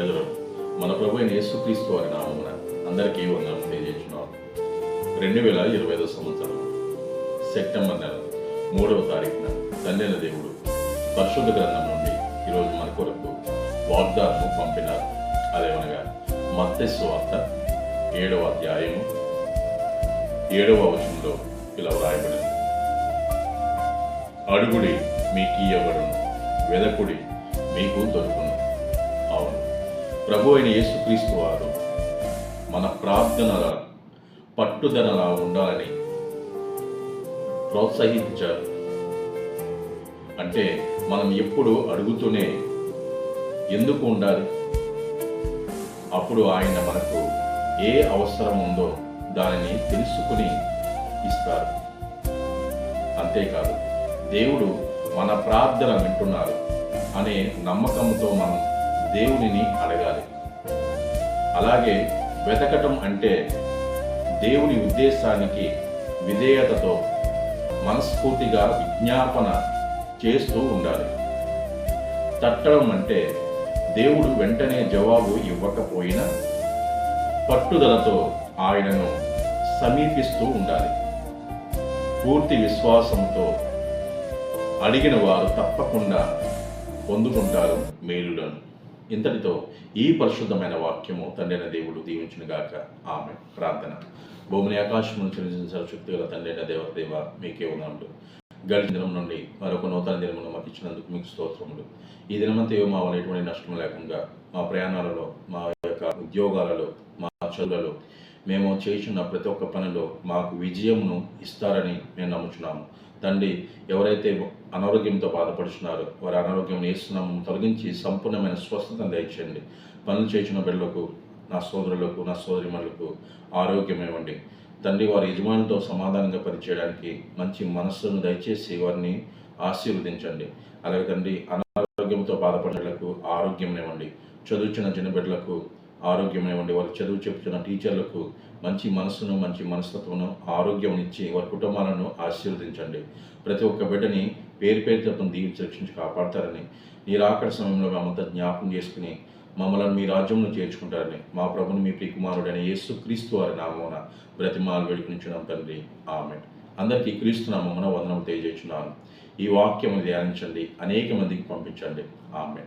మన ప్రభు అయిన యేసుక్రీస్తు వారి నామమున అందరికీ వందనం తెలియజేస్తున్నాం. రెండు వేల ఇరవై ఐదో సంవత్సరం సెప్టెంబర్ నెల మూడవ తారీఖున తండ్రిన దేవుడు పరిశుద్ధ గ్రంథం నుండి ఈరోజు మన కొరకు వాగ్దానము పంపినారు. అదేమనగా మత్స్సు వార్త ఏడవ అధ్యాయము ఏడవ వచనంలో ఇలా వ్రాయబడింది. అడుగుడి మీకు ఇయ్యబడును వెదకుడి మీకు దొరుకును. ప్రభు అయిన యేసుక్రీస్తు వారు మన ప్రార్థనల పట్టుదలలా ఉండాలని ప్రోత్సహించారు. అంటే మనం ఎప్పుడు అడుగుతూనే ఎందుకు ఉండాలి? అప్పుడు ఆయన మనకు ఏ అవసరం ఉందో దానిని తెలుసుకుని ఇస్తారు. అంతేకాదు దేవుడు మన ప్రార్థన వింటున్నారు అనే నమ్మకంతో మనం దేవునిని అడగాలి. అలాగే వెతకటం అంటే దేవుని ఉద్దేశానికి విధేయతతో మనస్ఫూర్తిగా విజ్ఞాపన చేస్తూ ఉండాలి. తట్టడం అంటే దేవుడు వెంటనే జవాబు ఇవ్వకపోయినా పట్టుదలతో ఆయనను సమీపిస్తూ ఉండాలి. పూర్తి విశ్వాసంతో అడిగిన వారు తప్పకుండా పొందుకుంటారు మేలులను. ఇంతటితో ఈ పరిశుద్ధమైన వాక్యము తండ్రిన దేవుడు దీవించునుగాక ఆమె ప్రార్థన. భూమిని ఆకాశం నుంచి నిలిచిన శక్తి గల దేవ దేవ మీకే ఉన్నాడు గడిచిన దినం నుండి మరొక నూతన దినమును మాకు ఇచ్చినందుకు మీకు స్తోత్రములు. ఈ దినమంతా మా వల్ల ఎటువంటి నష్టం లేకుండా మా ప్రయాణాలలో మా యొక్క ఉద్యోగాలలో మా చదువులలో మేము చేసిన ప్రతి ఒక్క పనిలో మాకు విజయమును ఇస్తారని మేము నమ్ముచున్నాము. తండ్రి ఎవరైతే అనారోగ్యంతో బాధపడుచున్నారో వారి అనారోగ్యం వేస్తున్నాము తొలగించి సంపూర్ణమైన స్వస్థతను దయచేయండి. పనులు చేసిన బిడ్డలకు నా సోదరులకు నా సోదరిమణులకు ఆరోగ్యం ఇవ్వండి తండ్రి వారి యజమానితో సమాధానంగా పనిచేయడానికి మంచి మనస్సును దయచేసి వారిని ఆశీర్వదించండి. అలాగే తండ్రి అనారోగ్యంతో బాధపడేలకు ఆరోగ్యం ఇవ్వండి చదువుచిన చిన్న బిడ్డలకు ఆరోగ్యం ఉండి వారు చదువు చెప్తున్న టీచర్లకు మంచి మనస్సును మంచి మనస్తత్వను ఆరోగ్యం ఇచ్చి వారి కుటుంబాలను ఆశీర్వదించండి. ప్రతి ఒక్క బిడ్డని పేరు పేరు తప్పని దీవించి రక్షించి కాపాడతారని మీరు రాకడ సమయంలో మేమంతా జ్ఞాపకం చేసుకుని మమ్మల్ని మీ రాజ్యంలో చేర్చుకుంటారని మా ప్రభుని మీ ప్రియకుమారుడైన యేసు క్రీస్తు వారి నామమున బ్రతిమాలు వేడుకునించున్నాం తండ్రి. ఆమె అందరికీ క్రీస్తు నామమున వందనం తెలియజేస్తున్నాను. ఈ వాక్యము ధ్యానించండి. అనేక మందికి పంపించండి. ఆమె